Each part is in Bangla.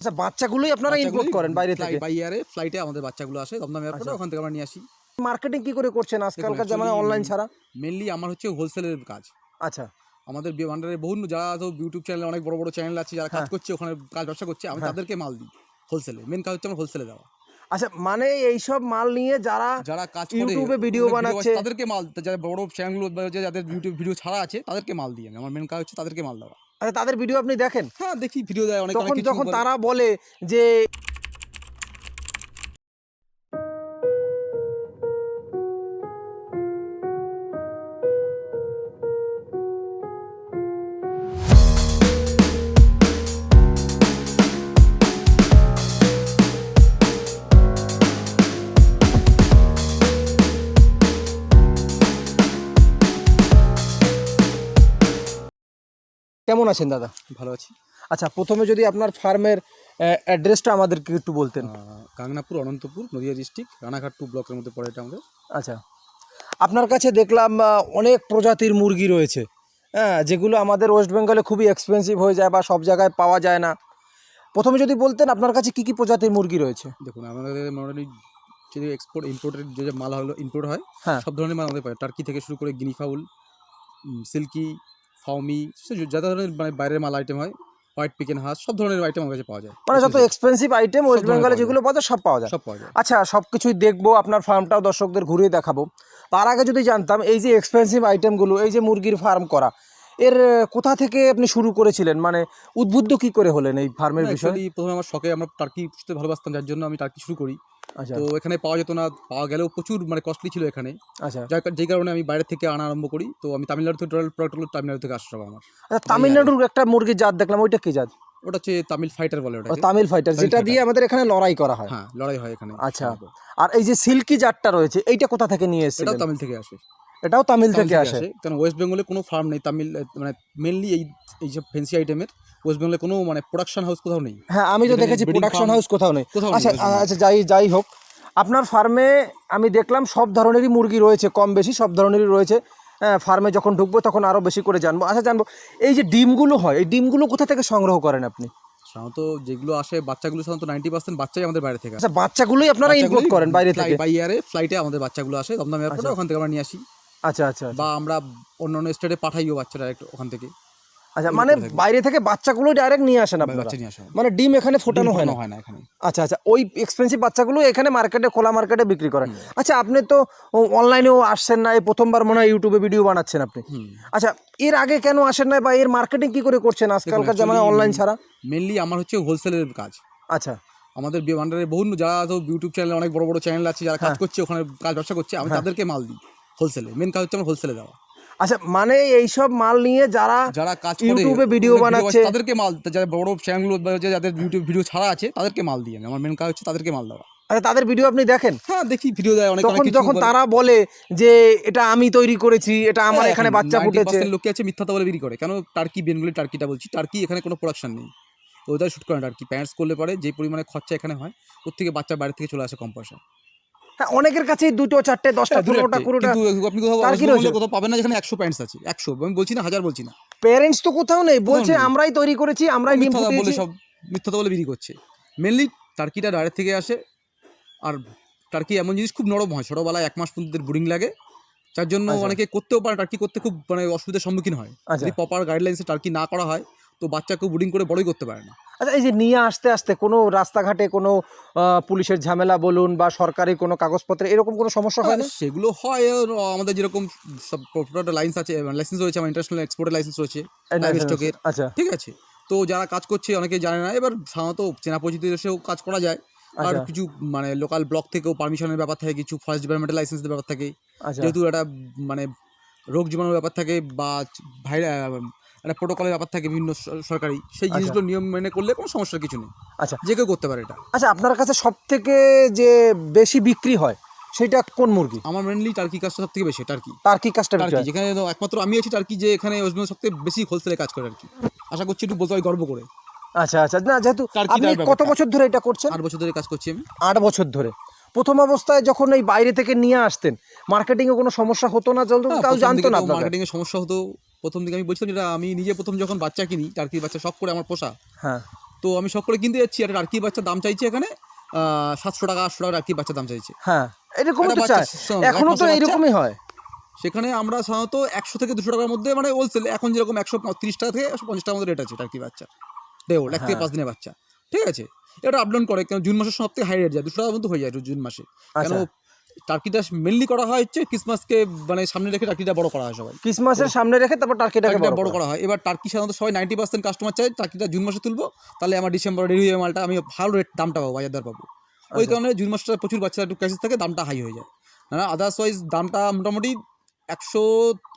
আচ্ছা বাচ্চাগুলোই আপনারা ইম্পোর্ট করেন বাইরে থেকে? বাই ইয়ারে ফ্লাইটে আমাদের বাচ্চাগুলো আসে দমদম এয়ারপোর্টে আচ্ছা। ওখান থেকে আমরা নিয়ে আসি। মার্কেটিং কি করে করছেন আজকালকার জামানায় অনলাইন ছাড়া? মেনলি আমার হচ্ছে হোলসেলের কাজ। আচ্ছা। আমাদের আন্ডারে বহু যারা তো ইউটিউব চ্যানেলে অনেক বড় বড় চ্যানেল আছে যারা কাজ হ্যাঁ। করছে ওখানে কাজ ব্যবসা করছে আমি হ্যাঁ। তাদেরকে মাল দিই হোলসেলে মেন কাজ হচ্ছে আমার হোলসেলে দেওয়া। আচ্ছা মানে এইসব মাল নিয়ে যারা যারা কাজ করে ইউটিউবে ভিডিও বানাচ্ছে। তাদেরকে মাল যারা বড় চ্যানেলগুলো যাদের ইউটিউব ভিডিও ছাড়া আছে তাদেরকে মাল দিই আমি। আমার মেন কাজ হচ্ছে তাদেরকে মাল দেওয়া। আচ্ছা তাদের ভিডিও আপনি দেখেন? হ্যাঁ দেখি ভিডিও দেয় অনেক অনেক তখন যখন তারা বলে যে কেমন আছেন দাদা? ভালো আছি। আচ্ছা প্রথমে যদি আপনার ফার্মের অ্যাড্রেসটা আমাদেরকে একটু বলতেন। আহ, গাংনাপুর অনন্তপুর নদিয়া ডিস্ট্রিক্ট রানাঘাট টু ব্লকের মধ্যে পড়ে এটা আমাদের। আচ্ছা। আপনার কাছে দেখলাম অনেক প্রজাতির মুরগি রয়েছে। হ্যাঁ যেগুলো আমাদের ওয়েস্ট বেঙ্গলে খুবই এক্সপেন্সিভ হয়ে যায় বা সব জায়গায় পাওয়া যায় না। প্রথমে যদি বলতেন আপনার কাছে কি কি প্রজাতির মুরগি রয়েছে? দেখুন আমাদের মোটামুটি যদি এক্সপোর্ট ইম্পোর্টের যে যে মাল হলো ইম্পোর্ট হয় হ্যাঁ। সব ধরনের মাল আমাদের পায় টার্কি থেকে শুরু করে গিনি ফাউল সিল্কি ফাউমি যা ধরনের মানে বাইরের মাল আইটেম হয় হোয়াইট পিকেন হাঁস সব ধরনের আইটেম আমার কাছে পাওয়া যায়। মানে যত এক্সপেন্সিভ আইটেম ওয়েস্ট বেঙ্গলে যেগুলো পাওয়া যায় সব পাওয়া যায়। সব পাওয়া যায়। আচ্ছা সব কিছুই দেখব আপনার ফার্মটাও দর্শকদের ঘুরিয়ে দেখাবো। তার আগে যদি জানতাম এই যে এক্সপেন্সিভ আইটেমগুলো এই যে মুরগির ফার্ম করা এর কোথা থেকে আপনি শুরু করেছিলেন? মানে উদ্বুদ্ধ কি করে হলেন এই ফার্মের বিষয়ে? প্রথমে আমার শখে আমরা টার্কি পুষতে ভালোবাসতাম যার জন্য আমি টার্কি শুরু করি। আচ্ছা। তো এখানে পাওয়া যেত না পাওয়া গেলেও প্রচুর মানে কস্টলি ছিল এখানে। আচ্ছা। যেই কারণে আমি বাইরে থেকে আনা আরম্ভ করি। তো আমি তামিলনাড়ু থেকে টোটাল প্রোডাক্টগুলো তামিলনাড়ু থেকে আসছে আমার। আচ্ছা তামিলনাড়ুর একটা মুরগির জাত দেখলাম ওইটা কি জাত? ওটা হচ্ছে তামিল ফাইটার বলে ওটা তামিল ফাইটার যেটা দিয়ে আমাদের এখানে লড়াই করা হয়। হ্যাঁ লড়াই হয় এখানে। আচ্ছা। আর এই যে সিল্কি জাতটা রয়েছে এইটা কোথা থেকে নিয়ে এসেছে এসেছিলেন? তামিল থেকে আসে। এটাও তামিল থেকে আসে। কারণ ওয়েস্ট বেঙ্গলে কোনো ফার্ম নেই তামিল মানে মেনলি এই এই সব ফেন্সি আইটেমের ওয়েস্ট বেঙ্গলে কোনো মানে প্রোডাকশন হাউস কোথাও নেই। হ্যাঁ আমি তো দেখেছি প্রোডাকশন হাউস কোথাও নেই। আচ্ছা আচ্ছা যাই যাই হোক। আপনার ফার্মে আমি দেখলাম সব ধরনেরই মুরগি রয়েছে কম বেশি সব ধরনেরই রয়েছে। হ্যাঁ ফার্মে যখন ঢুকবো তখন আরও বেশি করে জানব। আচ্ছা জানব এই যে ডিমগুলো হয় এই ডিমগুলো কোথা থেকে সংগ্রহ করেন আপনি? সাধারণত যেগুলো আসে বাচ্চাগুলো সাধারণত নাইনটি পার্সেন্ট বাচ্চাই আমাদের বাইরে থেকে আচ্ছা বাচ্চাগুলোই আপনারা ইম্পোর্ট করেন বাইরে থেকে? বাই ইয়ারে ফ্লাইটে আমাদের বাচ্চাগুলো আসে দমদম এয়ারপোর্টে আচ্ছা। ওখান থেকে আমরা নিয়ে আসি। আচ্ছা আচ্ছা বা আমরা অন্য অন্য স্টেটে পাঠাইও বাচ্চারা একটু ওখান থেকে। আচ্ছা মানে বাইরে থেকে বাচ্চাগুলো ডাইরেক্ট নিয়ে আসেন আপনারা? বাচ্চা নিয়ে আসা মানে ডিম এখানে ফোটানো হয় না? হয় না এখানে। আচ্ছা আচ্ছা ওই এক্সপেন্সিভ বাচ্চাগুলো এখানে মার্কেটে খোলা মার্কেটে বিক্রি করেন। আচ্ছা আপনি তো অনলাইনেও আসছেন না এই প্রথমবার মনে হয় ইউটিউবে ভিডিও বানাচ্ছেন আপনি। আচ্ছা এর আগে কেন আসেন না বা এর মার্কেটিং কি করে করছেন আজকালকার জামানায় অনলাইন ছাড়া? মেনলি আমার হচ্ছে হোলসেলের কাজ। আচ্ছা। আমাদের আন্ডারে বহু যারা তো ইউটিউব চ্যানেলে অনেক বড় বড় চ্যানেল আছে যারা কাজ হ্যাঁ। করছে ওখানে কাজ ব্যবসা করছে আমি হ্যাঁ। তাদেরকে মাল দিই। হোলসেলে মেন কাজ হচ্ছে আমার হোলসেলে দেওয়া আচ্ছা মানে এইসব মাল নিয়ে যারা যারা কাজ করে ইউটিউবে ভিডিও বানাচ্ছে। তাদেরকে মাল যারা বড় চ্যানেলগুলো যাদের ইউটিউব ভিডিও ছাড়া আছে তাদেরকে মাল দিয়ে আমার মেন কাজ হচ্ছে তাদেরকে মাল দেওয়া। আচ্ছা তাদের ভিডিও আপনি দেখেন? হ্যাঁ দেখি ভিডিও দেয় অনেক তখন যখন তারা বলে। যে এটা আমি তৈরি করেছি এটা আমার হ্যাঁ, এখানে বাচ্চা 90% ফুটেছে। লোকে আছে মিথ্যাটা বলে বিক্রি করে। কেন? টার্কি বেনগুলি টার্কিটা বলছি। টার্কি এখানে কোনো প্রোডাকশন নেই। ওদের শুট করে না টার্কি প্যান্টস করলে পরে যে পরিমাণে খরচা এখানে হয় ওর থেকে বাচ্চা বাইরে থেকে চলে আসে কম পয়সা। হ্যাঁ অনেকের কাছেই দুটো চারটে দশটা হ্যাঁ, পনেরোটা। কুড়োটা। আপনি কোথাও পাবেন না যেখানে একশো প্যান্টস আছে একশো। আমি বলছি না হাজার বলছি না। প্যারেন্টস তো কোথাও নেই বলছে আমরাই তৈরি করেছি আমরাই ডিম বলে সব মিথ্যাটা বলে বিক্রি করছে। মেনলি টার্কিটা ডাইরেক্ট থেকে আসে আর টার্কি এমন জিনিস খুব নরম হয় ছোটোবেলায় এক মাস পর্যন্ত বোরিং লাগে। যার জন্য আচ্ছা। অনেকে করতেও পারে টার্কি করতে খুব মানে অসুবিধার সম্মুখীন হয়। আচ্ছা। যদি প্রপার গাইডলাইন্সে টার্কি না করা হয় তো বাচ্চা কেউ বোর্ডিং করে বড়ই করতে পারে না। আচ্ছা এই যে নিয়ে আসতে আসতে কোনো রাস্তাঘাটে কোনো পুলিশের ঝামেলা বলুন বা সরকারি কোনো কাগজপত্রে এরকম কোনো সমস্যা হয় না সেগুলো হয় আমাদের যেরকম সব লাইন্স আছে লাইসেন্স রয়েছে আমার ইন্টারন্যাশনাল এক্সপোর্টের লাইসেন্স রয়েছে আচ্ছা। ঠিক আছে? তো যারা কাজ করছে অনেকে জানে না এবার সাধারণত চেনা পরিচিত এসেও কাজ করা যায়। আর আচ্ছা। কিছু মানে লোকাল ব্লক থেকেও পারমিশনের ব্যাপার থাকে কিছু ফরেস্ট ডিপার্টমেন্টের লাইসেন্সের ব্যাপার থাকে। আচ্ছা। যেহেতু একটা মানে রোগ জীবাণুর ব্যাপার থাকে বা ভাইরা একটা প্রোটোকলের ব্যাপার থাকে বিভিন্ন সরকারি সেই আচ্ছা। জিনিসগুলো নিয়ম মেনে করলে কোনো সমস্যার কিছু নেই। আচ্ছা। যে কেউ করতে পারে এটা। আচ্ছা আপনার কাছে সব থেকে যে বেশি বিক্রি হয় সেটা কোন মুরগি? আমার মেনলি টার্কি কাজটা সব থেকে বেশি টার্কি টার্কি কাজটা টার্কি যেখানে একমাত্র আমি আছি টার্কি যে এখানে ওয়েস্ট বেঙ্গল সবথেকে বেশি হোলসেলে কাজ করে আর কি আশা করছি একটু বলতে গর্ব করে। আচ্ছা আচ্ছা। না যেহেতু আপনি কত বছর ধরে এটা করছেন? আট বছর ধরে কাজ করছি আমি। আট বছর ধরে। প্রথম অবস্থায় যখন এই বাইরে থেকে নিয়ে আসতেন মার্কেটিং এ কোনো সমস্যা হতো না? চলতো তাও জানতো না আপনাদের? মার্কেটিং এর সমস্যা হতো প্রথম দিকে আমি বলছিলাম যেটা আমি নিজে প্রথম যখন বাচ্চা কিনি টার্কির বাচ্চা শখ করে আমার পোষা। হ্যাঁ। তো আমি শখ করে কিনতে যাচ্ছি একটা টার্কি বাচ্চার দাম চাইছে এখানে সাতশো টাকা আটশো টাকা টার্কি বাচ্চার দাম চাইছে। হ্যাঁ এরকমই বাচ্চা এখনও তো হয়। সেখানে আমরা সাধারণত একশো থেকে দুশো টাকার মধ্যে মানে হোলসেল এখন যেরকম একশো তিরিশ টাকা থেকে একশো পঞ্চাশ টাকার মধ্যে রেট আছে টার্কি বাচ্চা। দেখো এক থেকে হ্যাঁ। পাঁচ দিনের বাচ্চা। ঠিক আছে? এটা আপডাউন করে কেন জুন মাসের সব থেকে হাই রেট যায় দুশো টাকার মধ্যে হয়ে যায় জুন মাসে। কেন আচ্ছা। টার্কিটা মেনলি করা হয় হচ্ছে ক্রিসমাসকে মানে সামনে রেখে টার্কিটা বড় করা হয় সবাই। ক্রিসমাসের সামনে রেখে তারপর টার্কিটাকে টার্কিটা বড় করা হয়। এবার টার্কি সাধারণত সবাই নাইনটি পার্সেন্ট কাস্টমার চাই টার্কিটা জুন মাসে তুলবো তাহলে আমার ডিসেম্বর রেডি হয়ে মালটা আমি ভালো রেট দামটা পাবো বাজার দর পাবো। ওই আচ্ছা। কারণে জুন মাসটা প্রচুর বাচ্চারা একটু ক্রাইসিস থাকে দামটা হাই হয়ে যায়। না আদার্স ওয়াইজ দামটা মোটামুটি একশো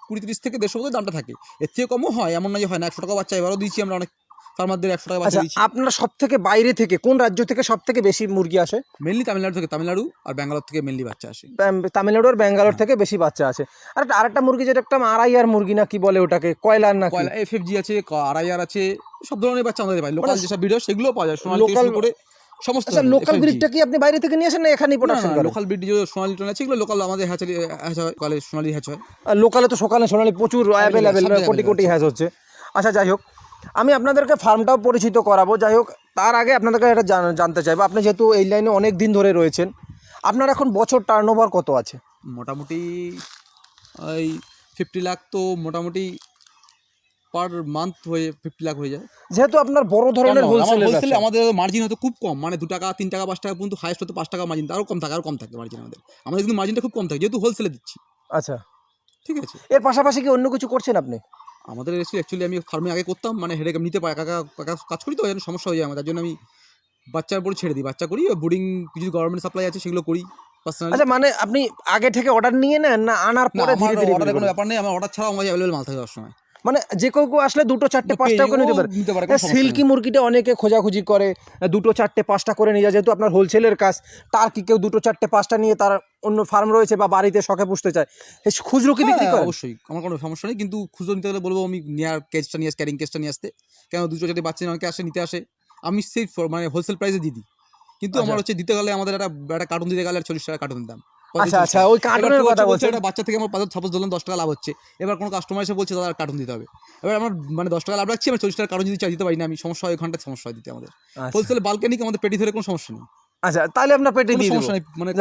কুড়ি তিরিশ থেকে দেড়শো মধ্যে দামটা থাকে। এর থেকে কমও হয় এমন না যে হয় না একশো টাকা বাচ্চা এবারও দিচ্ছি আমরা অনেক ফার্মারদের একশো টাকা বাচ্চা আচ্ছা দিচ্ছি। আপনারা সব থেকে বাইরে থেকে কোন রাজ্য থেকে সব থেকে বেশি মুরগি আসে? মেনলি তামিলনাড়ু থেকে তামিলনাড়ু আর ব্যাঙ্গালোর থেকে মেনলি বাচ্চা আসে। তামিলনাড়ু আর ব্যাঙ্গালোর থেকে বেশি বাচ্চা আসে। আর একটা আরেকটা মুরগি যেটা একটা আড়াইয়ার মুরগি না কি বলে ওটাকে? কয়লার না কয়লা এফ আছে আড়াইয়ার আছে সব ধরনের বাচ্চা আমাদের পাই লোকাল মানে যেসব ভিডিও সেগুলো পাওয়া যায়। শুরু করে সমস্ত আচ্ছা লোকাল ব্রিডটা কি আপনি বাইরে থেকে নিয়ে আসেন না এখানেই প্রোডাকশন করেন? লোকাল ব্রিড যে সোনালি টোন আছে এগুলো লোকাল আমাদের হ্যাচারি হ্যাচ হয় কলে সোনালি হ্যাচ হয়। লোকালে তো সকালে সোনালি প্রচুর অ্যাভেলেবেল কোটি কোটি হ্যাজ হচ্ছে। আচ্ছা যাই হোক আমি আপনাদেরকে ফার্মটাও পরিচিত করাবো যাই হোক তার আগে আপনাদেরকে এটা জানতে চাইব। আপনি যেহেতু এই লাইনে অনেক দিন ধরে রয়েছেন আপনার এখন বছর টার্ন কত আছে? মোটামুটি ওই ফিফটি লাখ তো মোটামুটি পার মান্থ হয়ে ফিফটি লাখ হয়ে যায়। যেহেতু আপনার বড় ধরনের হোলসেল হোলসেলে আমাদের মার্জিন হয়তো খুব কম মানে দু টাকা তিন টাকা পাঁচ টাকা পর্যন্ত হাইস্ট হতো পাঁচ টাকা মার্জিন আরও কম থাকে আরও কম থাকে মার্জিন আমাদের। আমাদের কিন্তু মার্জিনটা খুব কম থাকে যেহেতু হোলসেলে দিচ্ছি। আচ্ছা। ঠিক আছে? এর পাশাপাশি কি অন্য কিছু করছেন আপনি? আমাদের এসে অ্যাকচুয়ালি আমি ফার্মে আগে করতাম মানে হেডেক নিতে পারি একা একা- একা কাজ করি তো সমস্যা হয়ে যায় আমার তার জন্য আমি বাচ্চার উপর ছেড়ে দিই বাচ্চা করি বোর্ডিং কিছু গভর্নমেন্ট সাপ্লাই আছে সেগুলো করি আচ্ছা মানে আপনি আগে থেকে অর্ডার নিয়ে নেন না আনার পরে ধীরে ধীরে কোনো ব্যাপার নেই আমার অর্ডার ছাড়া আমার অ্যাভেলেবল মাল থাকে সবসময়। মানে যে কেউ কেউ আসলে দুটো চারটে পাঁচটা করে নিতে পারে। সিল্কি মুরগিটা অনেকে খোঁজাখুঁজি করে দুটো চারটে পাঁচটা করে নিয়ে যায় যেহেতু আপনার হোলসেলের কাজ তার কি কেউ দুটো চারটে পাঁচটা নিয়ে তার অন্য ফার্ম রয়েছে বা বাড়িতে শখে পুষতে চায় খুচরো কি বিক্রি হ্যাঁ, করেন অবশ্যই আমার কোনো সমস্যা নেই কিন্তু খুচরো নিতে গেলে বলব আমি নেওয়ার কেসটা নিয়ে ক্যারিং কেসটা নিয়ে আসতে। কেন দুটো চারটে বাচ্চা অনেকে আসে নিতে আসে আমি সেই মানে হোলসেল প্রাইসে দিয়ে দিই। কিন্তু আমার আচ্ছা। হচ্ছে দিতে গেলে আমাদের একটা একটা কার্টুন দিতে গেলে চল্লিশ টাকা কার্টুন দাম। আচ্ছা আচ্ছা ওই কার্টুনের কথা বলছেন। একটা বাচ্চা থেকে আমার পাঁচ সাপোজ ধরলাম দশ টাকা লাভ হচ্ছে। এবার কোনো কাস্টমার এসে বলছে দাদা কার্টুন দিতে হবে। এবার আমার মানে দশ টাকা লাভ রাখছি আমি চল্লিশ টাকা কার্টুন যদি চাই দিতে পারি না আমি। সমস্যা হয় ওখানটা সমস্যা হয় দিতে আমাদের। আচ্ছা। হোলসেলে বালকে নিক আমাদের পেটি ধরে কোনো সমস্যা নেই। আচ্ছা তাহলে আপনার পেটে দিয়ে সমস্যা মানে।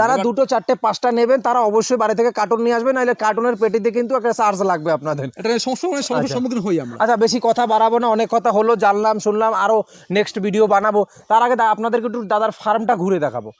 যারা দুটো চারটে পাঁচটা নেবেন তারা অবশ্যই বাড়ি থেকে কার্টুন নিয়ে আসবেন নাহলে কার্টুনের পেটিতে কিন্তু একটা চার্জ লাগবে আপনাদের। এটা সমস্যা মানে সমস্যার আচ্ছা। সম্মুখীন হই আমরা। আচ্ছা বেশি কথা বাড়াবো না অনেক কথা হলো জানলাম শুনলাম আরও নেক্সট ভিডিও বানাবো। তার আগে আপনাদেরকে একটু দাদার ফার্মটা ঘুরে দেখাবো।